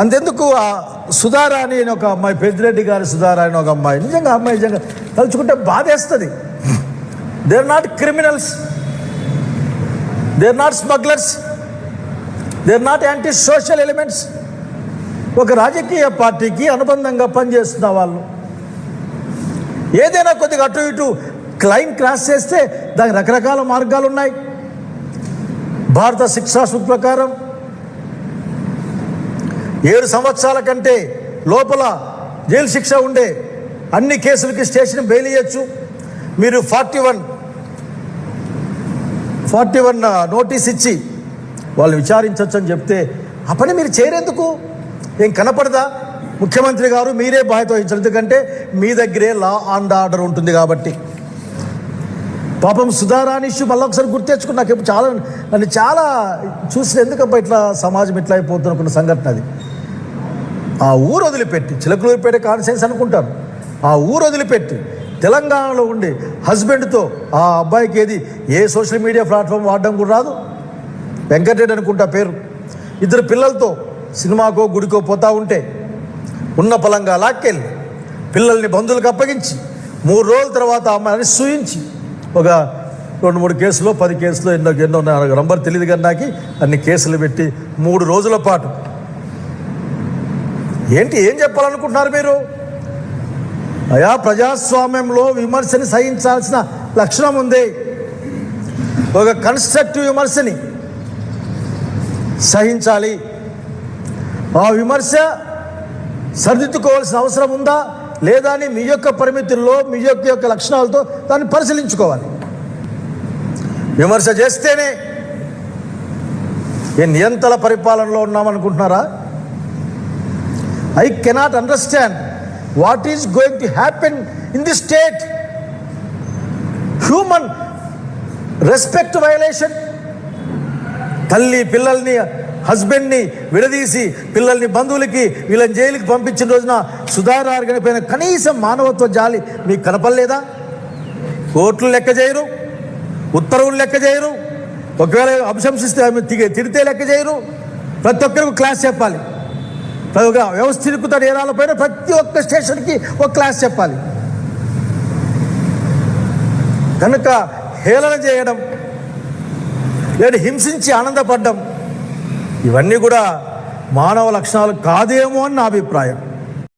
అంతెందుకు ఆ సుధారాణి అని ఒక అమ్మాయి పెద్దిరెడ్డి గారి సుధారాణి అని ఒక అమ్మాయి. నిజంగా అమ్మాయి నిజంగా తలుచుకుంటే బాధేస్తుంది. They are not criminals they are not smugglers they are not anti social elements ఒక రాజకీయ పార్టీకి అనుబంధంగా పనిచేస్తున్న వాళ్ళు ఏదైనా కొద్దిగా అటు ఇటు క్లైమ్ క్రాస్ చేస్తే దానికి రకరకాల మార్గాలు ఉన్నాయి భారత శిక్షా సూత్ర ప్రకారం ఏడు సంవత్సరాల కంటే లోపల జైలు శిక్ష ఉండే అన్ని కేసులకి స్టేషన్ బెయిల్ ఇవ్వచ్చు మీరు forty one forty one notice ఇచ్చి వాళ్ళు విచారించవచ్చు అని చెప్తే ఆ పని మీరు చేయరెందుకు? ఏం కనపడదా? ముఖ్యమంత్రి గారు మీరే బాధ్యత వహించారు ఎందుకంటే మీ దగ్గరే లా అండ్ ఆర్డర్ ఉంటుంది కాబట్టి. పాపం సుధారాణి ఇష్యూ మళ్ళీ ఒకసారి గుర్తు నాకు చాలా నన్ను చాలా చూసిన ఎందుకబ్బా ఇట్లా సమాజం ఇట్లా అయిపోతున్న సంఘటన అది. ఆ ఊరు వదిలిపెట్టి చిలకలూరిపేట కాన్సెన్స్ అనుకుంటారు ఆ ఊరు వదిలిపెట్టి తెలంగాణలో ఉండి హస్బెండ్తో ఆ అబ్బాయికి ఏది ఏ సోషల్ మీడియా ప్లాట్ఫామ్ వాడడం కూడా రాదు. వెంకటరెడ్డి అనుకుంటా పేరు. ఇద్దరు పిల్లలతో సినిమాకో గుడికో పోతా ఉంటే ఉన్న పొలంగా లాక్కెళ్ళి పిల్లల్ని బంధువులకు అప్పగించి మూడు రోజుల తర్వాత అమ్మాయిని సూయించి ఒక రెండు మూడు కేసులో పది కేసులో ఎన్నో ఎన్నో నంబర్ తెలియదు కానీ నాకు అన్ని కేసులు పెట్టి మూడు రోజుల పాటు ఏంటి ఏం చెప్పాలనుకుంటున్నారు మీరు? అయా ప్రజాస్వామ్యంలో విమర్శని సహించాల్సిన లక్షణం ఉంది. ఒక కన్స్ట్రక్టివ్ విమర్శని సహించాలి. ఆ విమర్శ సరిదిద్దుకోవాల్సిన అవసరం ఉందా? లేదా అని మీ యొక్క పరిమితుల్లో మీ యొక్క యొక్క లక్షణాలతో దాన్ని పరిశీలించుకోవాలి. విమర్శ చేస్తేనే ఏ నియంతల పరిపాలనలో ఉన్నామనుకుంటున్నారా? I cannot understand what is going to happen in the state human respect violation తల్లి పిల్లల్ని హస్బెండ్ని విడదీసి పిల్లల్ని బంధువులకి వీళ్ళని జైలుకి పంపించిన రోజున సుధారారు గడిపోయిన కనీసం మానవత్వ జాలి మీకు కనపడలేదా? కోర్టులు లెక్క చేయరు ఉత్తర్వులు లెక్క చేయరు. ఒకవేళ అభిశంసిస్తే ఆమె తిరిగి తిడితే లెక్క చేయరు. ప్రతి ఒక్కరికి క్లాస్ చెప్పాలి. వ్యవస్థీకృత నేరాల పైన ప్రతి ఒక్క స్టేషన్కి ఒక క్లాస్ చెప్పాలి. కనుక హేళన చేయడం లేదా హింసించి ఆనందపడడం ఇవన్నీ కూడా మానవ లక్షణాలు కాదేమో అని నా అభిప్రాయం.